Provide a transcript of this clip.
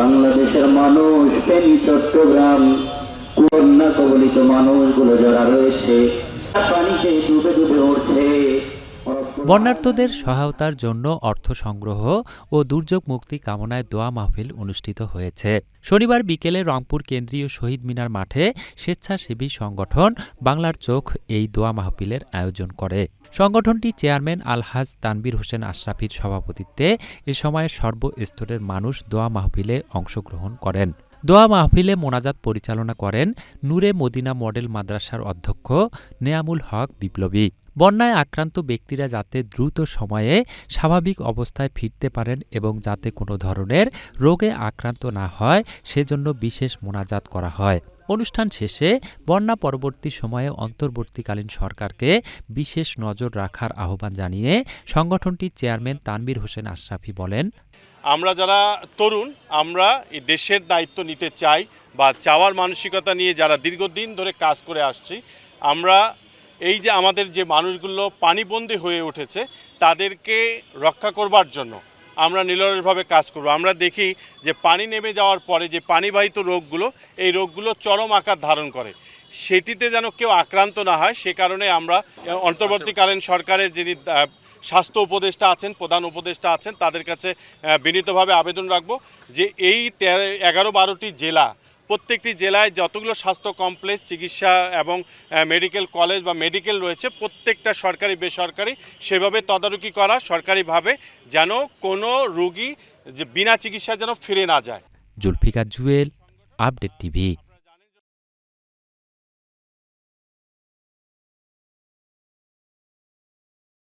বাংলাদেশের মানুষ ফেনী চট্টগ্রাম কন্যা কবলিত মানুষগুলো যারা রয়েছে পানিতে ডুবে ডুবে উঠছে। বন্যার্তদের সহায়তার জন্য অর্থ সংগ্রহ ও দুর্যোগ মুক্তি কামনায় দোয়া মাহফিল অনুষ্ঠিত হয়েছে। শনিবার বিকেলে রংপুর কেন্দ্রীয় শহীদ মিনার মাঠে স্বেচ্ছাসেবী সংগঠন বাংলার চোখ এই দোয়া মাহফিলের আয়োজন করে। সংগঠনটি চেয়ারম্যান আলহাজ তানবির হোসেন আশরাফির সভাপতিত্বে এ সময় সর্বস্তরের মানুষ দোয়া মাহফিলে অংশগ্রহণ করেন। দোয়া মাহফিলে মোনাজাত পরিচালনা করেন নূরে মদিনা মডেল মাদ্রাসার অধ্যক্ষ নেয়ামুল হক বিপ্লবী। বন্যায় আক্রান্ত ব্যক্তিরা যাতে দ্রুত সময়ে স্বাভাবিক অবস্থায় ফিরতে পারেন এবং যাতে কোনো ধরনের রোগে আক্রান্ত না হয়, সেজন্য বিশেষ মোনাজাত করা হয়। অনুষ্ঠান শেষে বন্যা পরবর্তী সময়ে অন্তর্বর্তীকালীন সরকারকে বিশেষ নজর রাখার আহ্বান জানিয়ে সংগঠনটির চেয়ারম্যান তানবির হোসেন আশরাফি বলেন, আমরা যারা তরুণ, আমরা এই দেশের দায়িত্ব নিতে চাই বা চাওয়ার মানসিকতা নিয়ে যারা দীর্ঘদিন ধরে কাজ করে আসছি, আমরা এই যে আমাদের যে মানুষগুলো পানিবন্দী হয়ে উঠেছে, তাদেরকে রক্ষা করবার জন্য আমরা নিরলসভাবে কাজ করব। আমরা দেখি যে পানি নেমে যাওয়ার পরে যে পানিবাহিত রোগগুলো, এই রোগগুলো চরম আকার ধারণ করে। সেটিতে যেন কেউ আক্রান্ত না হয়, সে কারণে আমরা অন্তর্বর্তীকালীন সরকারের যিনি স্বাস্থ্য উপদেষ্টা আছেন, প্রধান উপদেষ্টা আছেন, তাদের কাছে বিনীতভাবে আবেদন রাখব যে এই তেরো, এগারো, বারোটি জেলা প্রত্যেকটি জেলায় যতগুলো স্বাস্থ্য কমপ্লেক্স, চিকিৎসা এবং মেডিকেল কলেজ বা মেডিকেল রয়েছে, প্রত্যেকটা সরকারি, বেসরকারি সেভাবে তদারকি করা সরকারিভাবে যেন কোনো রুগী যে বিনা চিকিৎসা যেন ফিরে না যায়। Zulfikar Jewel, update TV.